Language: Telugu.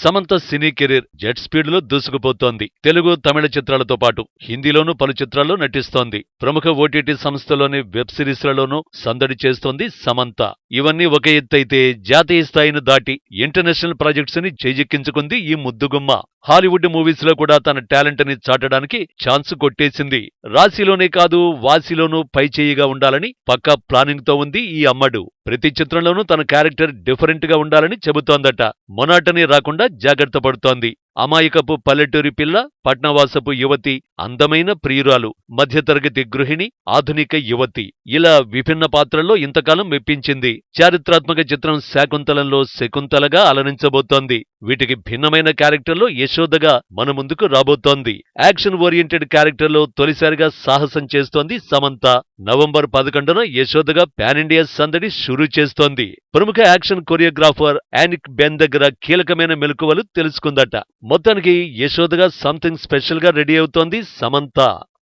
సమంత సినీ కెరీర్ జెట్ స్పీడ్లో దూసుకుపోతోంది. తెలుగు తమిళ చిత్రాలతో పాటు హిందీలోనూ పలు చిత్రాల్లో నటిస్తోంది. ప్రముఖ ఓటీటీ సంస్థలోని వెబ్ సిరీస్లలోనూ సందడి చేస్తోంది సమంత. ఇవన్నీ ఒక ఎత్తైతే జాతీయ స్థాయిని దాటి ఇంటర్నేషనల్ ప్రాజెక్ట్స్ని చేజిక్కించుకుంది ఈ ముద్దుగుమ్మ. హాలీవుడ్ మూవీస్లో కూడా తన టాలెంట్ని చాటడానికి ఛాన్స్ కొట్టేసింది. రాశిలోనే కాదు వాసిలోనూ పైచేయిగా ఉండాలని పక్కా ప్లానింగ్తో ఉంది ఈ అమ్మడు. ప్రతి చిత్రంలోనూ తన క్యారెక్టర్ డిఫరెంట్గా ఉండాలని చెబుతోందట. మొనాటని రాకుండా జాగ్రత్త పడుతోంది. అమాయకపు పల్లెటూరి పిల్ల పట్నవాసపు యువతి అందమైన ప్రియురాలు మధ్యతరగతి గృహిణి ఆధునిక యువతి. ఇలా విభిన్న పాత్రల్లో ఇంతకాలం మెప్పించింది. చారిత్రాత్మక చిత్రం శాకుంతలంలో శకుంతలగా అలరించబోతోంది. వీటికి భిన్నమైన క్యారెక్టర్లో యశోదగా మన ముందుకు రాబోతోంది. యాక్షన్ ఓరియంటెడ్ క్యారెక్టర్లో తొలిసారిగా సాహసం చేస్తోంది సమంత. నవంబర్ పదకొండున యశోదగా పాన్ ఇండియా సందడి షురూ చేస్తోంది. ప్రముఖ యాక్షన్ కొరియోగ్రాఫర్ యానిక్ బెన్ దగ్గర కీలకమైన మెలకువలు తెలుసుకుందట. మొత్తానికి యశోదగా సంథింగ్ స్పెషల్గా రెడీ అవుతోంది సమంత.